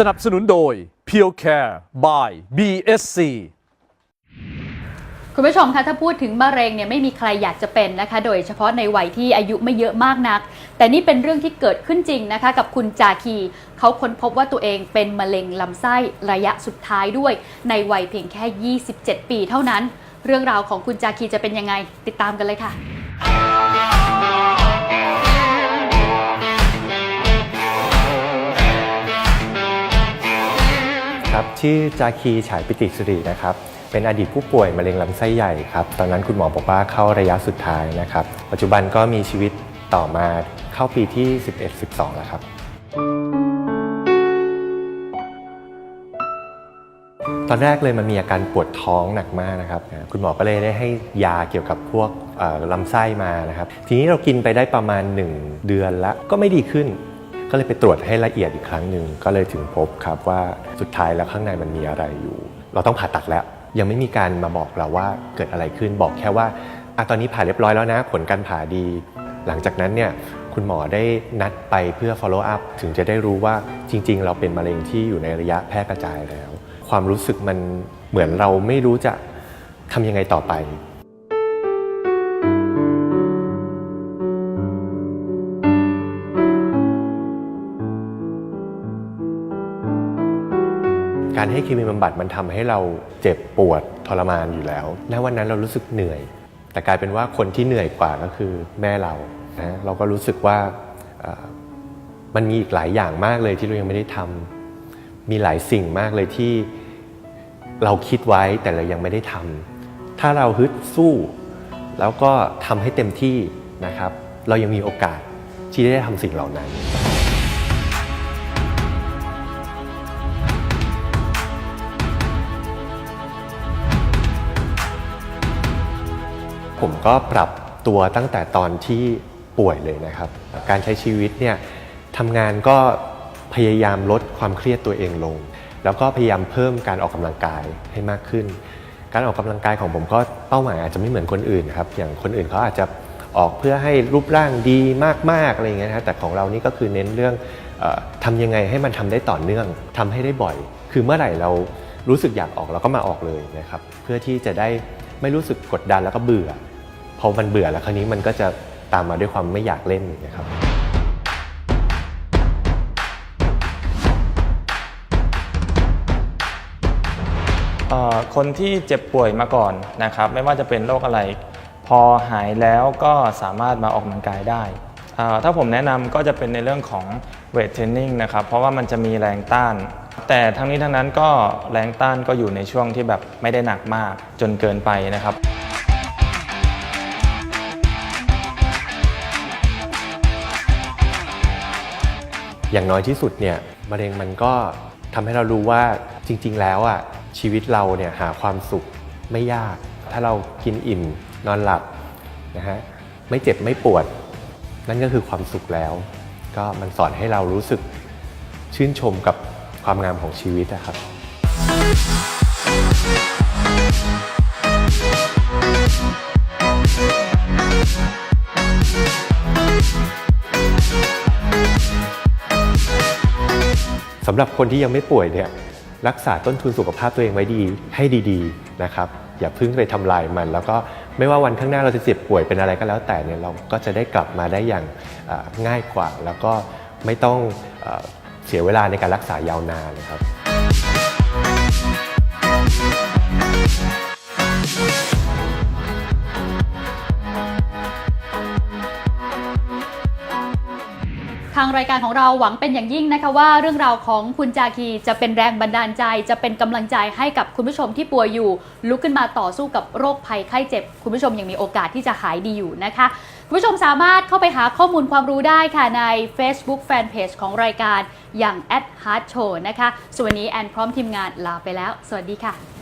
สนับสนุนโดย p u r e Care by BSC คุณผู้ชมคะถ้าพูดถึงมะเร็งเนี่ยไม่มีใครอยากจะเป็นนะคะ โดยเฉพาะในวัยที่อายุไม่เยอะมากนัก แต่นี่เป็นเรื่องที่เกิดขึ้นจริงนะคะ กับคุณจาคี เขาค้นพบว่าตัวเองเป็นมะเร็งลำไส้ระยะสุดท้ายด้วย ในวัยเพียงแค่ 27 ปีเท่านั้น เรื่องราวของคุณจาคีจะเป็นยังไงติดตามกันเลยค่ะ ครับชื่อจาคีฉายปิติสุรินะครับเป็นอดีตผู้ป่วยมะเร็งลำไส้ใหญ่ครับตอนนั้นคุณหมอบอกว่าเข้าระยะสุดท้ายนะครับ ปัจจุบันก็มีชีวิตต่อมาเข้าปีที่ 11-12 แล้วครับตอนแรกเลยมันมีอาการปวดท้องหนักมากนะครับคุณหมอก็เลยได้ให้ยาเกี่ยวกับพวกลำไส้มานะครับ ทีนี้เรากินไปได้ประมาณ 1 เดือนแล้วก็ไม่ดีขึ้น ก็เลยไปตรวจให้ละเอียดอีกครั้งหนึ่งก็เลยถึงพบครับว่าสุดท้ายแล้วข้างในมันมีอะไรอยู่ เราต้องผ่าตัดแล้ว ยังไม่มีการมาบอกเราว่าเกิดอะไรขึ้นบอกแค่ว่าอะตอนนี้ผ่าเรียบร้อยแล้วนะ ผลการผ่าดี หลังจากนั้นเนี่ยคุณหมอได้นัดไปเพื่อ follow up ถึงจะได้รู้ว่าจริง ๆ เราเป็นมะเร็งที่อยู่ในระยะแพร่กระจายแล้ว ความรู้สึกมันเหมือนเราไม่รู้จะทำยังไงต่อไป การให้เคมีบำบัดมันทำให้เราเจ็บปวดทรมานอยู่แล้วณวันนั้นเรารู้สึกเหนื่อย แต่กลายเป็นว่าคนที่เหนื่อยกว่าก็คือแม่เรานะเราก็รู้สึกว่ามันมีอีกหลายอย่างมากเลยที่เรายังไม่ได้ทำมีหลายสิ่งมากเลยที่เราคิดไว้แต่เรายังไม่ได้ทำถ้าเราฮึดสู้ แล้วก็ทำให้เต็มที่นะครับ เรายังมีโอกาสที่ได้ทำสิ่งเหล่านั้น ผมก็ปรับตัวตั้งแต่ตอนที่ป่วยเลยนะครับ การใช้ชีวิตเนี่ยทำงานก็พยายามลดความเครียดตัวเองลง แล้วก็พยายามเพิ่มการออกกำลังกายให้มากขึ้น การออกกำลังกายของผมก็เป้าหมายอาจจะไม่เหมือนคนอื่นครับ อย่างคนอื่นเขาอาจจะออกเพื่อให้รูปร่างดีมากๆอะไรอย่างเงี้ยนะแต่ของเรานี่ก็คือเน้นเรื่องออทำยังไงให้มันทำได้ต่อเนื่องทำให้ได้บ่อย คือเมื่อไหร่เรารู้สึกอยากออกเราก็มาออกเลยนะครับ เพื่อที่จะได้ไม่รู้สึกกดดันแล้วก็เบื่อ พอมันเบื่อแล้วคราวนี้มันก็จะตามมาด้วยความไม่อยากเล่นนะครับคนที่เจ็บป่วยมาก่อนนะครับ ไม่ว่าจะเป็นโรคอะไร พอหายแล้วก็สามารถมาออกกำลังกายได้ ถ้าผมแนะนำก็จะเป็นในเรื่องของเวทเทรนนิ่งนะครับ เพราะว่ามันจะมีแรงต้าน แต่ทั้งนี้ทั้งนั้นก็แรงต้านก็อยู่ในช่วงที่แบบไม่ได้หนักมากจนเกินไปนะครับ อย่างน้อยที่สุดเนี่ยมะเร็งมันก็ทำให้เรารู้ว่าจริง ๆ แล้วอะชีวิตเราเนี่ยหาความสุขไม่ยาก ถ้าเรากินอิ่มนอนหลับนะฮะไม่เจ็บไม่ปวด นั่นก็คือความสุขแล้ว ก็มันสอนให้เรารู้สึกชื่นชมกับความงามของชีวิตนะครับ สำหรับคนที่ยังไม่ป่วยเนี่ยรักษาต้นทุนสุขภาพตัวเองไว้ดีให้ดีๆนะครับอย่าเพิ่งไปทำลายมัน แล้วก็ไม่ว่าวันข้างหน้าเราจะเจ็บป่วยเป็นอะไรก็แล้วแต่เนี่ยเราก็จะได้กลับมาได้อย่างง่ายกว่า แล้วก็ไม่ต้องเสียเวลาในการรักษายาวนานนะครับางรายการของเราหวังเป็นอย่างยิ่งนะคะว่าเรื่องราวของคุณจาคีจะเป็นแรงบันดาลใจ จะเป็นกำลังใจให้กับคุณผู้ชมที่ป่วยอยู่ ลุกขึ้นมาต่อสู้กับโรคภัยไข้เจ็บ คุณผู้ชมยังมีโอกาสที่จะหายดีอยู่นะคะคุณผู้ชมสามารถเข้าไปหาข้อมูลความรู้ได้ค่ะใน Facebook Fanpage ของรายการอย่าง at Heart Show นะคะส่วนนี้แอนพร้อมทีมงานลาไปแล้ว สวัสดีค่ะ